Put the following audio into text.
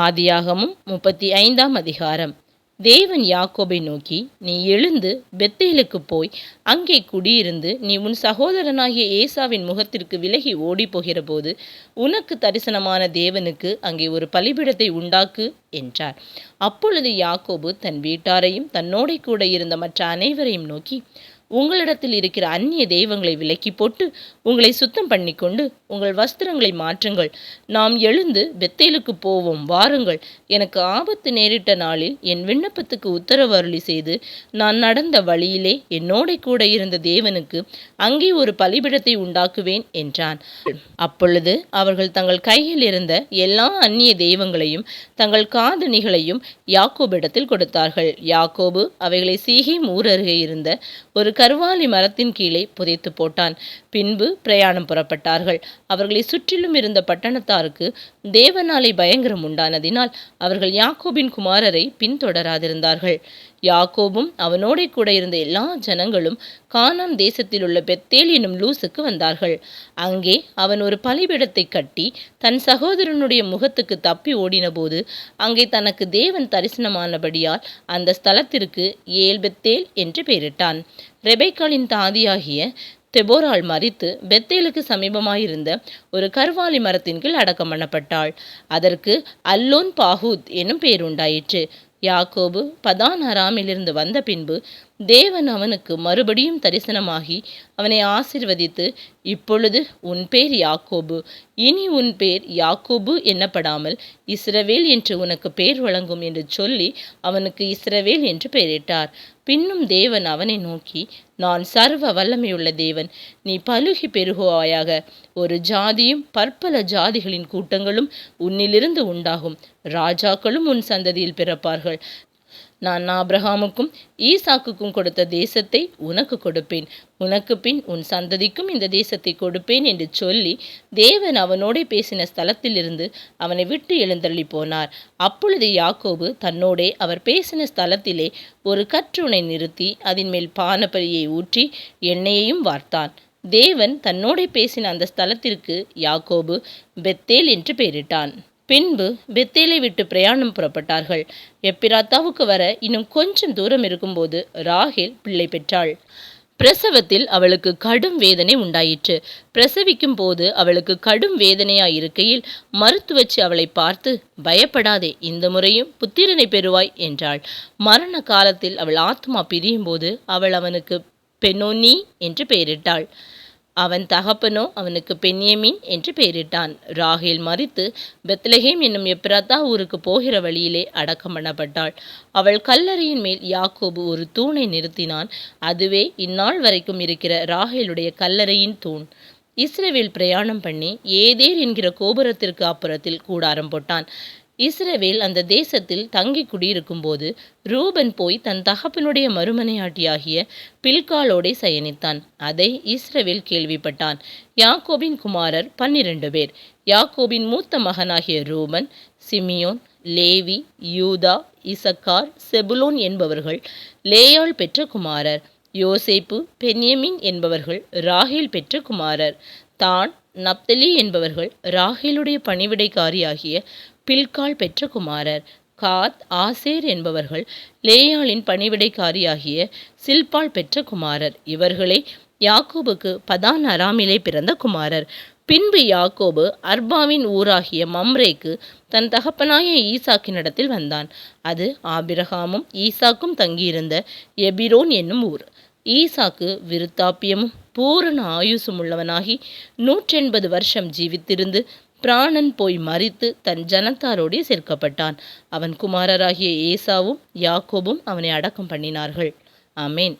ஆதியாகமும் முப்பத்தி ஐந்தாம் அதிகாரம். தேவன் யாக்கோபை நோக்கி நீ எழுந்து பெத்தேலுக்கு போய் அங்கே குடியிருந்து நீ உன் சகோதரனாகிய ஏசாவின் முகத்திற்கு விலகி ஓடிப்போகிற போது உனக்கு தரிசனமான தேவனுக்கு அங்கே ஒரு பலிபிடத்தை உண்டாக்கு என்றார். அப்பொழுது யாக்கோபு தன் வீட்டாரையும் தன்னோடே கூட இருந்த மற்ற அனைவரையும் நோக்கி உங்களிடத்தில் இருக்கிற அந்நிய தெய்வங்களை விலக்கி போட்டு உங்களை சுத்தம் பண்ணிக்கொண்டு உங்கள் வஸ்திரங்களை மாற்றுங்கள். நாம் எழுந்து பெத்தேலுக்கு போவோம் வாருங்கள். எனக்கு ஆபத்து நேரிட்ட நாளில் என் விண்ணப்பத்துக்கு உத்தரவு அருளி செய்து நான் நடந்த வழியிலே என்னோட கூட இருந்த தேவனுக்கு அங்கே ஒரு பலிபிடத்தை உண்டாக்குவேன் என்றான். அப்பொழுது அவர்கள் தங்கள் கையில் இருந்த எல்லா அந்நிய தெய்வங்களையும் தங்கள் காதணிகளையும் யாக்கோபிடத்தில் கொடுத்தார்கள். யாக்கோபு அவைகளை சீகை ஊரருகே இருந்த ஒரு கருவாலி மரத்தின் கீழே புதைத்து போட்டான். பின்பு பிரயாணம் புறப்பட்டார்கள். அவர்களை சுற்றிலும் இருந்த பட்டணத்தாருக்கு தேவனாலை பயங்கரம் உண்டானதினால் அவர்கள் யாக்கோபின் குமாரரை பின்தொடராதிருந்தார்கள். யாக்கோபும் அவனோடே கூட இருந்த எல்லா ஜனங்களும் கானான் தேசத்தில் உள்ள பெத்தேல் என்னும் லூசுக்கு வந்தார்கள். அங்கே அவன் ஒரு பலிபிடத்தை கட்டி தன் சகோதரனுடைய முகத்துக்கு தப்பி ஓடினபோது அங்கே தனக்கு தேவன் தரிசனமானபடியால் அந்த ஸ்தலத்திற்கு ஏல் பெத்தேல் என்று பெயரிட்டான். ரெபைக்காலின் தாதியாகிய தெபோராள் மறித்து பெத்தேலுக்கு சமீபமாயிருந்த ஒரு கருவாலி மரத்தின் கீழ் அடக்கம் பண்ணப்பட்டாள். அதற்கு அல்லோன் பாகூத் என்னும் பேருண்டாயிற்று யாக்கோபு பதான் அராமிலிருந்து வந்த பின்பு தேவன் அவனுக்கு மறுபடியும் தரிசனமாகி அவனை ஆசிர்வதித்து இப்பொழுது உன் பேர் யாக்கோபு. இனி உன் பேர் யாக்கோபு என்னப்படாமல் இஸ்ரவேல் என்று உனக்கு பேர் வழங்கும் என்று சொல்லி அவனுக்கு இஸ்ரவேல் என்று பெயரிட்டார். பின்னும் தேவன் அவனை நோக்கி நான் சர்வ வல்லமையுள்ள தேவன். நீ பலுகி பெருகுவாயாக. ஒரு ஜாதியும் பற்பல ஜாதிகளின் கூட்டங்களும் உன்னிலிருந்து உண்டாகும். ராஜாக்களும் உன் சந்ததியில் பிறப்பார்கள். நான் ஆபிரகாமுக்கும் ஈசாக்குக்கும் கொடுத்த தேசத்தை உனக்கு கொடுப்பேன். உனக்கு பின் உன் சந்ததிக்கும் இந்த தேசத்தை கொடுப்பேன் என்று சொல்லி தேவன் அவனோடே பேசின ஸ்தலத்திலிருந்து அவனை விட்டு எழுந்தள்ளி போனார். அப்பொழுது யாக்கோபு தன்னோடே அவர் பேசின ஸ்தலத்திலே ஒரு கற்றுனை நிறுத்தி அதன் மேல் பானபரியை ஊற்றி எண்ணெயையும் வார்த்தான். தேவன் தன்னோடே பேசின அந்த ஸ்தலத்திற்கு யாக்கோபு பெத்தேல் என்று பெயரிட்டான். பின்பு பெத்தேலை விட்டு பிரயாணம் புறப்பட்டார்கள். எப்பிராத்தாவுக்கு வர இன்னும் கொஞ்சம் தூரம் இருக்கும்போது ராகேல் பிள்ளை பெற்றாள். பிரசவத்தில் அவளுக்கு கடும் வேதனை உண்டாயிற்று. பிரசவிக்கும் போது அவளுக்கு கடும் வேதனையாய் இருக்கையில் மருத்துவச்சு அவளை பார்த்து பயப்படாதே இந்த முறையும் புத்திரனை பெறுவாய் என்றாள். மரண காலத்தில் அவள் ஆத்மா பிரியும் போது அவள் அவனுக்கு பெனோனி என்று பெயரிட்டாள். அவன் தகப்பனோ அவனுக்கு பென்யமீன் என்று பெயரிட்டான். ராகேல் மறித்து பெத்லஹேம் என்னும் எப்ராத்தா ஊருக்கு போகிற வழியிலே அடக்கம் பண்ணப்பட்டாள். அவள் கல்லறையின் மேல் யாக்கோபு ஒரு தூணை நிறுத்தினான். அதுவே இந்நாள் வரைக்கும் இருக்கிற ராகேலுடைய கல்லறையின் தூண். இஸ்ரேவேல் பிரயாணம் பண்ணி ஏதேர் என்கிற கோபுரத்திற்கு அப்புறத்தில் கூடாரம் போட்டான். இஸ்ரவேல் அந்த தேசத்தில் தங்கி குடியிருக்கும்போது ரூபன் போய் தன் தகப்பனுடைய மறுமனையாட்டியாகிய பில்காலோடே சயனித்தான். அதை இஸ்ரவேல் கேள்விப்பட்டான். யாக்கோபின் குமாரர் பன்னிரண்டு பேர். யாக்கோபின் மூத்த மகனாகிய Reuben Simeon Levi Judah Issachar Zebulun என்பவர்கள் லேயாள் பெற்ற குமாரர். யோசேப்பு பென்யமின் என்பவர்கள் ராகேல் பெற்ற குமாரர். தான் நப்தலி என்பவர்கள் ராகேலுடைய பணிவிடைக்காரியாகிய பில்கால் பெற்ற குமாரர் காத் ஆசேர் என்பவர்கள் லேயாளின் பணிவிடைக்காரியாகிய சில்பால் பெற்ற குமாரர் இவர்களே யாக்கோபுக்கு பதான் அராமிலே பிறந்த குமாரர். பின்பு யாக்கோபு அர்பாவின் ஊராகிய மம்ரேக்கு தன் தகப்பனாய ஈசாக்கினிடத்தில் வந்தான். அது ஆபிரகாமும் ஈசாக்கும் தங்கியிருந்த எபிரோன் என்னும் ஊர். ஈசாக்கு விருத்தாப்பியமும் பூரண ஆயுசும் உள்ளவனாகி நூற்றெண்பது வருஷம் ஜீவித்திருந்து பிராணன் போய் மறித்து தன் ஜனத்தாரோடே சேர்க்கப்பட்டான். அவன் குமாரராகிய ஏசாவும் யாக்கோபும் அவனை அடக்கம் பண்ணினார்கள். ஆமேன்.